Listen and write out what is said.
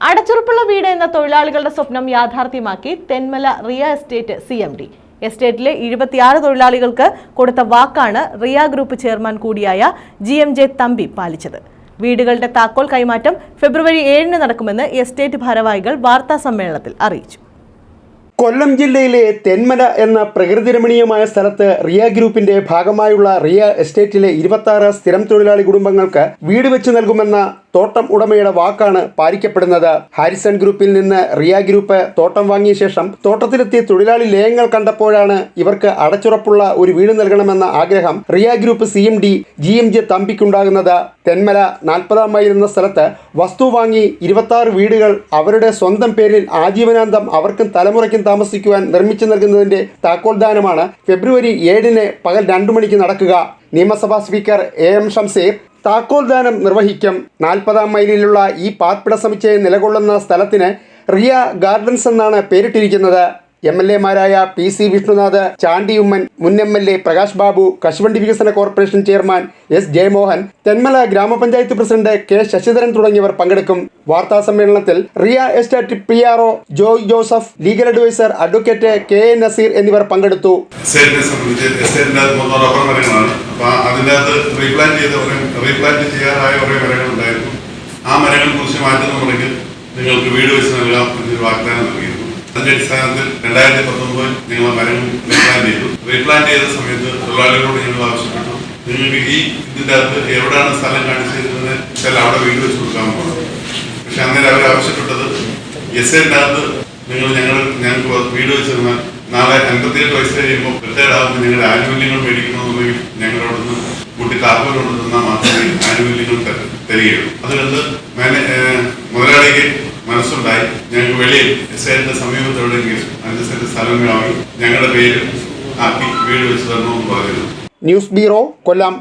അടച്ചുറപ്പുള്ള വീട് എന്ന തൊഴിലാളികളുടെ സ്വപ്നം യാഥാർത്ഥ്യമാക്കി Thenmala Riya estate C M D എസ്റ്റേറ്റിലെ ഇരുപത്തിയാറ് തൊഴിലാളികൾക്ക് കൊടുത്ത വാക്കാണ് റിയ ഗ്രൂപ്പ് ചെയർമാൻ കൂടിയായ ജി എം ജെ തമ്പി പാലിച്ചത്. വീടുകളുടെ താക്കോൽ കൈമാറ്റം ഫെബ്രുവരി ഏഴിന് നടക്കുമെന്ന് എസ്റ്റേറ്റ് ഭാരവാഹികൾ വാർത്താ സമ്മേളനത്തിൽ അറിയിച്ചു. കൊല്ലം ജില്ലയിലെ തെന്മല എന്ന പ്രകൃതിരമണീയമായ സ്ഥലത്ത് റിയ ഗ്രൂപ്പിന്റെ ഭാഗമായുള്ള റിയ എസ്റ്റേറ്റിലെ ഇരുപത്തി സ്ഥിരം തൊഴിലാളി കുടുംബങ്ങൾക്ക് വീട് വെച്ച് നൽകുമെന്ന തോട്ടം ഉടമയുടെ വാക്കാണ് പാലിക്കപ്പെടുന്നത്. ഹാരിസൺ ഗ്രൂപ്പിൽ നിന്ന് റിയ ഗ്രൂപ്പ് തോട്ടം വാങ്ങിയ ശേഷം തോട്ടത്തിലെത്തിയ തൊഴിലാളി ലയങ്ങൾ കണ്ടപ്പോഴാണ് ഇവർക്ക് അടച്ചുറപ്പുള്ള ഒരു വീട് നൽകണമെന്ന ആഗ്രഹം Riya group C M D G M J തമ്പിക്കുണ്ടാകുന്നത്. Thenmala നാൽപ്പതാം മൈൽ എന്ന സ്ഥലത്ത് വസ്തു വാങ്ങി ഇരുപത്തി വീടുകൾ അവരുടെ സ്വന്തം പേരിൽ ആജീവനാന്തം അവർക്കും തലമുറയ്ക്കും താമസിക്കുവാൻ നിർമ്മിച്ചു നൽകുന്നതിന്റെ താക്കോൽദാനമാണ് ഫെബ്രുവരി ഏഴിന് പകൽ രണ്ടു മണിക്ക് നടക്കുക. നിയമസഭാ സ്പീക്കർ എ എം ഷംസീർ താക്കോൽദാനം നിർവഹിക്കും. നാൽപ്പതാം മൈലിലുള്ള ഈ പാർപ്പിട സമുച്ചയം നിലകൊള്ളുന്ന സ്ഥലത്തിന് റിയ ഗാർഡൻസ് എന്നാണ് പേരിട്ടിരിക്കുന്നത്. എം എൽ എമാരായ പി സി വിഷ്ണുനാഥ് ചാണ്ടിയുമ്മൻ മുൻ M L A Prakash Babu കശുവണ്ടി വികസന corporation chairman S Jayamohan Thenmala ഗ്രാമപഞ്ചായത്ത് പ്രസിഡന്റ് കെ ശശിധരൻ തുടങ്ങിയവർ പങ്കെടുക്കും. വാർത്താ സമ്മേളനത്തിൽ Riya estate P R O Joy Joseph legal adviser advocate K A Nazeer എന്നിവർ പങ്കെടുത്തു. ആ കുറിച്ച് മാറ്റുന്നുണ്ടെങ്കിൽ നിങ്ങൾക്ക് വീട് വെച്ച് നൽകാം വാഗ്ദാനം നൽകിയിരുന്നു അതിന്റെ അടിസ്ഥാനത്തിൽ രണ്ടായിരത്തി പത്തൊമ്പതിൽ നിങ്ങൾ മരം റീപ്ലാന്റ് ചെയ്തു. റീപ്ലാന്റ് ചെയ്ത സമയത്ത് തൊഴിലാളികളോട് ഞങ്ങൾ ആവശ്യപ്പെട്ടു. നിങ്ങൾക്ക് ഈ ഇതിന്റെ അകത്ത് എവിടെയാണ് സ്ഥലം കാണിച്ചിരുന്നത് ചില അവിടെ വീട് വെച്ച് കൊടുക്കാൻ പോകുന്നത് പക്ഷെ അന്നേരം അവർ ആവശ്യപ്പെട്ടത് എസ് എന്റെ അകത്ത് നിങ്ങൾ ഞങ്ങൾ ഞങ്ങൾക്ക് വീട് വെച്ച് തന്നാൽ നാളെ അൻപത്തിയെട്ട് വയസ്സ് കഴിയുമ്പോൾ റിട്ടയർഡ് ആകുമ്പോൾ ഞങ്ങളുടെ ആനുകൂല്യങ്ങൾ മേടിക്കണമെന്നുണ്ടെങ്കിൽ ഞങ്ങളോടൊന്ന് കൂട്ടി താക്കോൽ തന്നാൽ മാത്രമേ ആനുകൂല്യങ്ങൾ തരികയുള്ളൂ. അതുകൊണ്ട് മുതലാളിക്ക് മനസ്സുണ്ടായി. ഞങ്ങൾക്ക് വെളിയിൽ എസ്റ്റേറ്റിന്റെ സമീപത്ത് എവിടെയെങ്കിലും അഞ്ച് സെന്റ് സ്ഥലം വാങ്ങി ഞങ്ങളുടെ പേര് ആക്കി വീട് വെച്ച് തരണമെന്ന് പറയുന്നു. News bureau Kollam.